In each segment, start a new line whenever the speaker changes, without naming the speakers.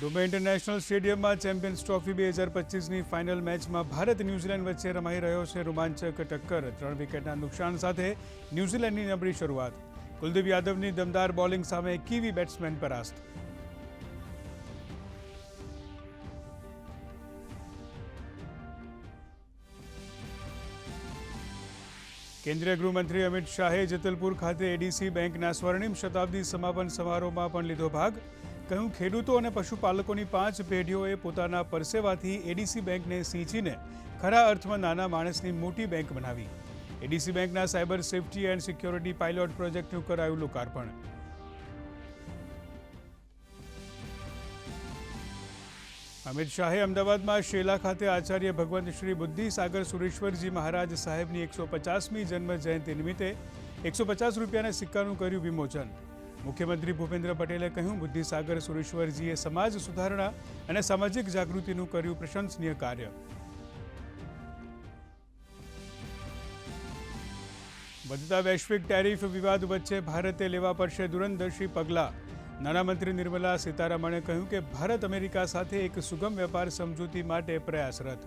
Dubai international સ્ટેડિયમમાં champions trophy બે હજાર પચીસની ફાઇનલ મેચમાં ભારત ન્યૂઝીલેન્ડ વચ્ચે રમાઈ રહ્યો છે રોમાંચક ટક્કર. ત્રણ વિકેટના નુકસાન સાથે ન્યૂઝીલેન્ડની નબળી શરૂઆત. કુલદીપ યાદવની દમદાર બોલિંગ સામે કીવી બેટ્સમેન પરાસ્ત. કેન્દ્રીય ગૃહમંત્રી અમિત શાહે જતલપુર ખાતે એડીસી બેંકના સ્વર્ણિમ શતાબ્દી સમાપન સમારોહમાં પણ લીધો ભાગ. કહ્યું, ખેડૂતો અને પશુપાલકોની પાંચ પેઢીઓએ પોતાના પરસેવાથી એડીસી બેંકને સિંચીને ખરા અર્થમાં નાના માણસની મોટી બેંક બનાવી. એડીસી બેંકના cyber safety and security pilot પ્રોજેક્ટનું કરાયું લોકાર્પણ. અમિત શાહે અમદાવાદમાં શેલા ખાતે આચાર્ય ભગવંત શ્રી બુદ્ધિ સાગર સુરેશ્વરજી મહારાજ સાહેબની એકસો પચાસમી જન્મ જયંતિ નિમિત્તે એકસો પચાસ રૂપિયાના સિક્કાનું કર્યું વિમોચન. મુખ્યમંત્રી ભૂપેન્દ્ર પટેલે કહ્યું, બુદ્ધિસાગર સુરેશ્વરજીએ સમાજ સુધારણા અને સામાજિક જાગૃતિનું કર્યું પ્રશંસનીય કાર્ય. વધતા વૈશ્વિક ટેરિફ વિવાદ વચ્ચે ભારતે લેવા પડશે દૂરંદર્શી પગલાં. નાણામંત્રી નિર્મલા સીતારમણે કહ્યું કે, ભારત અમેરિકા સાથે એક સુગમ વેપાર સમજૂતી માટે પ્રયાસરત.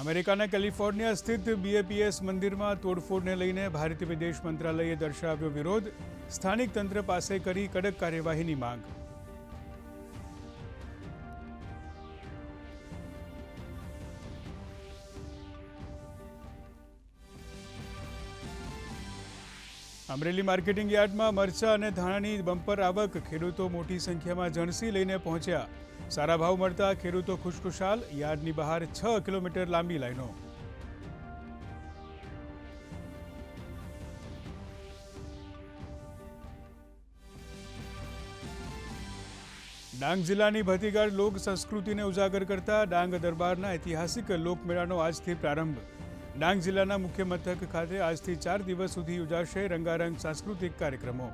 અમેરિકાના કેલિફોર્નિયા સ્થિત બીએપીએસ મંદિરમાં તોડફોડને લઈને ભારતીય વિદેશ મંત્રાલયે દર્શાવ્યો વિરોધ. સ્થાનિક તંત્ર પાસે કરી કડક કાર્યવાહીની માંગ. અમરેલી માર્કેટિંગ યાર્ડમાં મરચા અને ધાણાની બમ્પર આવક, ખેડૂતો મોટી સંખ્યામાં જણસી લઈને પહોંચ્યા. સારા ભાવ મળતા ખેડૂતો ખુશખુશાલ, યાર્ડની બહાર છ કિલોમીટર લાંબી લાઈનો. ડાંગ જિલ્લાની ભતીગાળ લોક સંસ્કૃતિને ઉજાગર કરતા ડાંગ દરબારના ઐતિહાસિક લોકમેળાનો આજથી પ્રારંભ. ડાંગ જિલ્લાના મુખ્ય મથક ખાતે આજથી ચાર દિવસ સુધી યોજાશે રંગારંગ સાંસ્કૃતિક કાર્યક્રમો.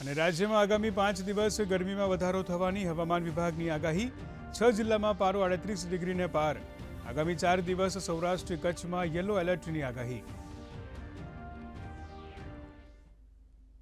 અને રાજ્યમાં આગામી પાંચ દિવસ ગરમીમાં વધારો થવાની હવામાન વિભાગની આગાહી, છ જિલ્લામાં પારો આડત્રીસ ડિગ્રીને પાર. આગામી ચાર દિવસ સૌરાષ્ટ્ર કચ્છમાં યલો એલર્ટની આગાહી.